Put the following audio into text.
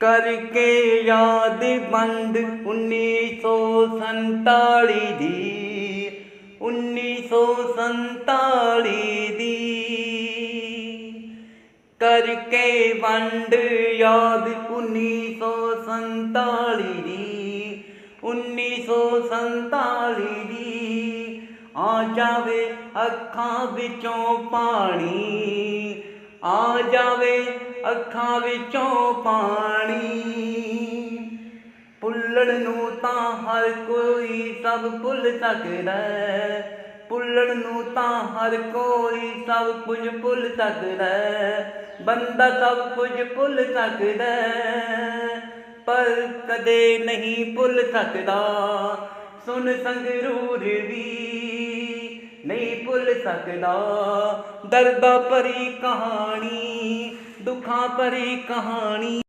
ਕਰਕੇ ਯਾਦ ਬੰਦ 1947 ਦੀ 1947 ਦੀ। ਕਰਕੇ ਵੰਡ ਯਾਦ 1947 ਦੀ 1947 ਦੀ। ਆ ਜਾਵੇ ਅੱਖਾਂ ਵਿੱਚੋਂ ਪਾਣੀ, ਆ ਜਾਵੇ ਅੱਖਾਂ ਵਿੱਚੋਂ ਪਾਣੀ। ਭੁੱਲਣ ਨੂੰ ਤਾਂ ਹਰ ਕੋਈ ਸਭ ਭੁੱਲ ਸਕਦਾ ਹੈ। ਭੁੱਲਣ ਨੂੰ ਤਾਂ ਹਰ ਕੋਈ ਸਭ ਕੁਝ ਭੁੱਲ ਸਕਦਾ ਬੰਦਾ ਸਭ ਕੁਝ ਭੁੱਲ ਸਕਦਾ ਪਰ ਕਦੇ ਨਹੀਂ ਭੁੱਲ ਸਕਦਾ। ਸੁਣ ਸੰਗਰੂਰ ਵੀ ਨਹੀਂ ਭੁੱਲ ਸਕਦਾ। ਦਰਦਾ ਭਰੀ ਕਹਾਣੀ ਦੁੱਖਾਂ ਭਰੀ ਕਹਾਣੀ।